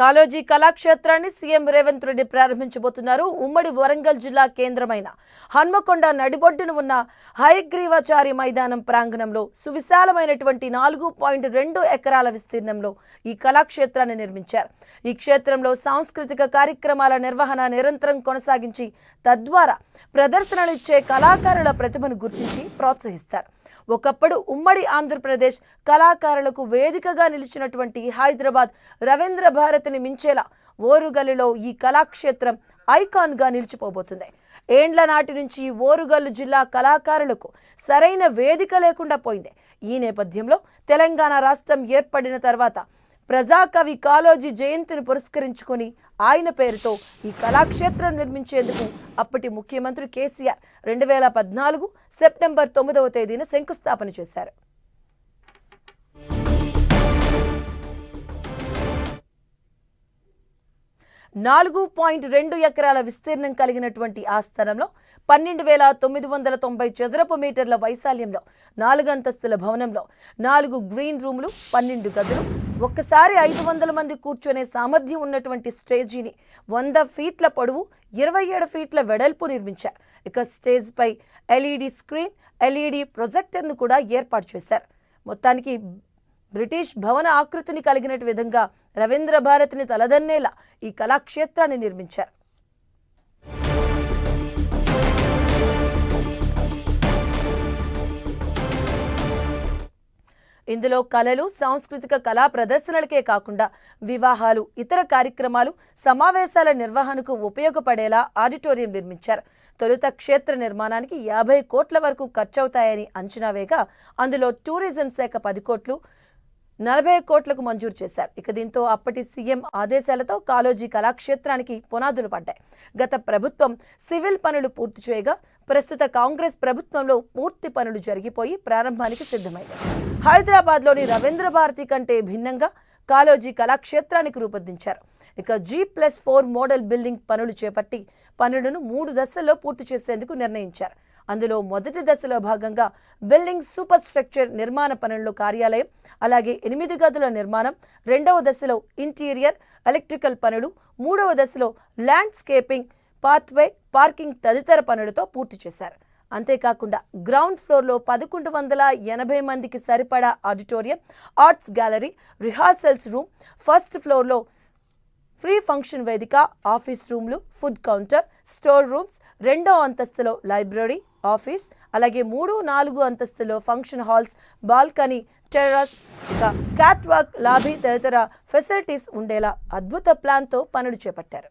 కాలోజీ కళాక్షేత్రాన్ని సీఎం రేవంత్ రెడ్డి ప్రారంభించబోతున్నారు. ఉమ్మడి వరంగల్ జిల్లా కేంద్రమైన హన్మకొండ నడిబొడ్డున ఉన్న హయగ్రీవాచారి మైదానం ప్రాంగణంలో సువిశాలమైనటువంటి నాలుగు పాయింట్ రెండు ఎకరాల విస్తీర్ణంలో ఈ కళాక్షేత్రాన్ని నిర్మించారు. ఈ క్షేత్రంలో సాంస్కృతిక కార్యక్రమాల నిర్వహణ నిరంతరం కొనసాగించి తద్వారా ప్రదర్శనలు ఇచ్చే కళాకారుల ప్రతిభను గుర్తించి ప్రోత్సహిస్తారు. ఒకప్పుడు ఉమ్మడి ఆంధ్రప్రదేశ్ కళాకారులకు వేదికగా నిలిచినటువంటి హైదరాబాద్ రవీంద్ర భారత్ భారతిని మించేలా ఓరుగల్లులో ఈ కళాక్షేత్రం ఐకాన్గా నిలిచిపోబోతుంది. ఏండ్ల నాటి నుంచి ఓరుగల్లు జిల్లా కళాకారులకు సరైన వేదిక లేకుండా పోయింది. ఈ నేపథ్యంలో తెలంగాణ రాష్ట్రం ఏర్పడిన తర్వాత ప్రజాకవి కాళోజీ జయంతిని పురస్కరించుకొని ఆయన పేరుతో ఈ కళాక్షేత్రం నిర్మించేందుకు అప్పటి ముఖ్యమంత్రి కేసీఆర్ రెండు వేల పద్నాలుగు సెప్టెంబర్ తొమ్మిదవ తేదీన శంకుస్థాపన చేశారు. నాలుగు పాయింట్ రెండు ఎకరాల విస్తీర్ణం కలిగినటువంటి ఆ స్థలంలో పన్నెండు వేల తొమ్మిది వందల తొంభై చదరపు మీటర్ల వైశాల్యంలో నాలుగు అంతస్తుల భవనంలో నాలుగు గ్రీన్ రూములు పన్నెండు గదులు ఒక్కసారి ఐదు వందల మంది కూర్చొనే సామర్థ్యం ఉన్నటువంటి స్టేజీని వంద ఫీట్ల పొడవు ఇరవై ఏడు ఫీట్ల వెడల్పు నిర్మించారు. ఇక స్టేజ్ పై ఎల్ఈడి స్క్రీన్ ఎల్ఈడి ప్రొజెక్టర్ను కూడా ఏర్పాటు చేశారు. మొత్తానికి బ్రిటిష్ భవన ఆకృతిని కలిగిన విధంగా రవీంద్ర భారతిని తలదన్నేలా ఈ కళాక్షేత్రాన్ని నిర్మించారు. ఇందులో కళలు సాంస్కృతిక కళా ప్రదర్శనలకే కాకుండా వివాహాలు ఇతర కార్యక్రమాలు సమావేశాల నిర్వహణకు ఉపయోగపడేలా ఆడిటోరియం నిర్మించారు. తొలుత క్షేత్ర నిర్మాణానికి యాభై కోట్ల వరకు ఖర్చవుతాయని అంచనా వేగా అందులో టూరిజం శాఖ పది కోట్లు నలభై కోట్లకు మంజూరు చేశారు. ఇక దీంతో అప్పటి సీఎం ఆదేశాలతో కాలోజీ కళాక్షేత్రానికి పునాదులు పడ్డాయి. గత ప్రభుత్వం సివిల్ పనులు పూర్తి చేయగా ప్రస్తుత కాంగ్రెస్ ప్రభుత్వంలో పూర్తి పనులు జరిగిపోయి ప్రారంభానికి సిద్ధమైంది. హైదరాబాద్లోని రవీంద్ర భారతి కంటే భిన్నంగా కాలోజీ కళాక్షేత్రానికి రూపొందించారు. ఇక G plus four model building పనులు చేపట్టి పనులను మూడు దశల్లో పూర్తి చేసేందుకు నిర్ణయించారు. అందులో మొదటి దశలో భాగంగా బిల్డింగ్ సూపర్ స్ట్రక్చర్ నిర్మాణ పనుల్లో కార్యాలయం అలాగే ఎనిమిది గదుల నిర్మాణం రెండవ దశలో ఇంటీరియర్ ఎలక్ట్రికల్ పనులు మూడవ దశలో ల్యాండ్స్కేపింగ్ పాత్వే పార్కింగ్ తదితర పనులతో పూర్తి చేశారు. అంతేకాకుండా గ్రౌండ్ ఫ్లోర్లో పదకొండు వందల ఎనభై మందికి సరిపడా auditorium arts gallery rehearsals room first ఫ్లోర్లో ఫ్రీ ఫంక్షన్ వేదిక ఆఫీస్ రూమ్లు ఫుడ్ కౌంటర్ స్టోర్ రూమ్స్ రెండో అంతస్తులో లైబ్రరీ ఆఫీస్ అలాగే మూడు నాలుగు అంతస్తులో ఫంక్షన్ హాల్స్ బాల్కనీ టెర్రస్ ఇక లాబీ తదితర ఫెసిలిటీస్ ఉండేలా అద్భుత ప్లాన్తో పనులు చేపట్టారు.